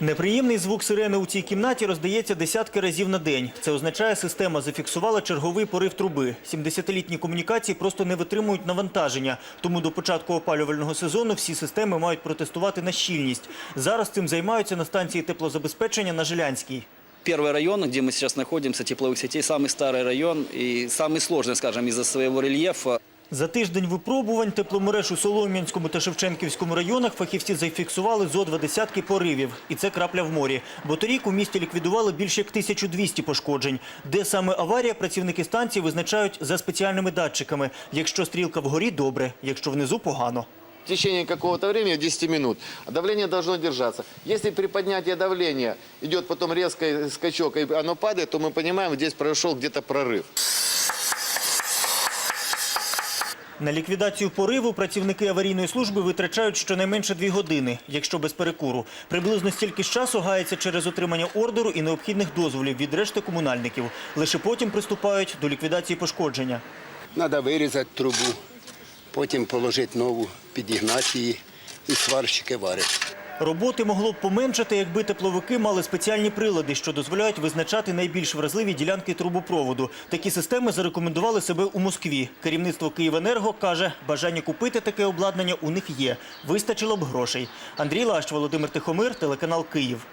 Неприємний звук сирени у цій кімнаті роздається десятки разів на день. Це означає, система зафіксувала черговий порив труби. 70-літні комунікації просто не витримують навантаження. Тому до початку опалювального сезону всі системи мають протестувати на щільність. Зараз цим займаються на станції теплозабезпечення на Жилянській. Первый район, где мы сейчас находимся, тепловых сетей, самый старый район и самый сложный, скажем, из-за своего рельефа. За тиждень випробувань тепломереж у Солом'янському та Шевченківському районах фахівці зафіксували зо два десятки поривів. І це крапля в морі. Бо торік у місті ліквідували більше як 1200 пошкоджень. Де саме аварія, працівники станції визначають за спеціальними датчиками. Якщо стрілка вгорі – добре, якщо внизу – погано. В течение какого-то времени, 10 минут, давление должно держаться. Если при поднятии давления идет потом резкий скачок, и оно падает, то мы понимаем, здесь произошел где-то прорыв. На ліквідацію пориву працівники аварійної служби витрачають щонайменше дві години, якщо без перекуру. Приблизно стільки ж часу гається через отримання ордеру і необхідних дозволів від решти комунальників. Лише потім приступають до ліквідації пошкодження. Треба вирізати трубу, потім положити нову, підігнати її і сварщики варять. Роботи могло б поменшати, якби тепловики мали спеціальні прилади, що дозволяють визначати найбільш вразливі ділянки трубопроводу. Такі системи зарекомендували себе у Москві. Керівництво «Київенерго» каже, бажання купити таке обладнання у них є. Вистачило б грошей. Андрій Лащ, Володимир Тихомир, телеканал «Київ».